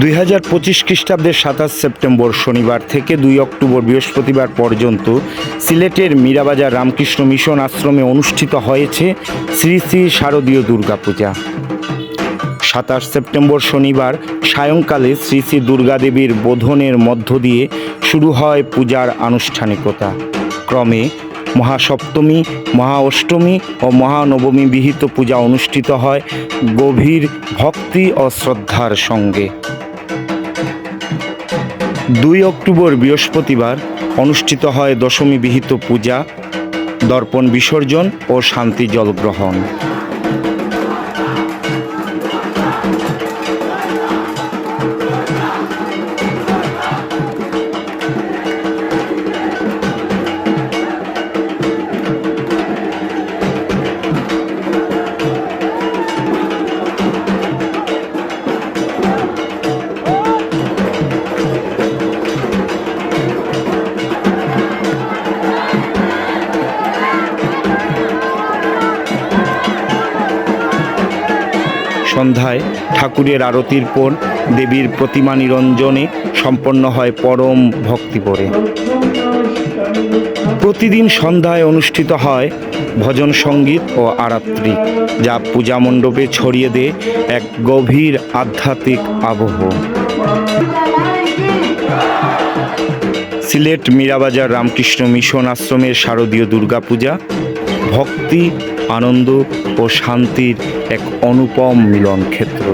দুই হাজার পঁচিশ খ্রিস্টাব্দের সাতাশ সেপ্টেম্বর শনিবার থেকে দুই অক্টোবর বৃহস্পতিবার পর্যন্ত সিলেটের মীরাবাজার রামকৃষ্ণ মিশন আশ্রমে অনুষ্ঠিত হয়েছে শ্রী শ্রী শারদীয় দুর্গাপূজা। সাতাশ সেপ্টেম্বর শনিবার সায়ংকালে শ্রী শ্রী দুর্গাদেবীর বোধনের মধ্য দিয়ে শুরু হয় পূজার আনুষ্ঠানিকতা। ক্রমে মহাসপ্তমী মহা অষ্টমী ও মহানবমী বিহিত পূজা অনুষ্ঠিত হয় গভীর ভক্তি ও শ্রদ্ধার সঙ্গে। দুই অক্টোবর বৃহস্পতিবার অনুষ্ঠিত হয় দশমী বিহিত পূজা দর্পণ বিসর্জন ও শান্তি জল গ্রহণ সন্ধ্যায় ঠাকুরের আরতির পর দেবীর প্রতিমা নিরঞ্জনে সম্পন্ন হয় পরম ভক্তিপরে প্রতিদিন সন্ধ্যায় অনুষ্ঠিত হয় ভজন সংগীত ও আরাত্রি, যা পূজা মণ্ডপে ছড়িয়ে দেয় এক গভীর আধ্যাত্মিক আবহ। সিলেট মীরাবাজার রামকৃষ্ণ মিশন আশ্রমের শারদীয় দুর্গাপূজা, ভক্তি আনন্দ ও শান্তির এক অনুপম মিলন ক্ষেত্র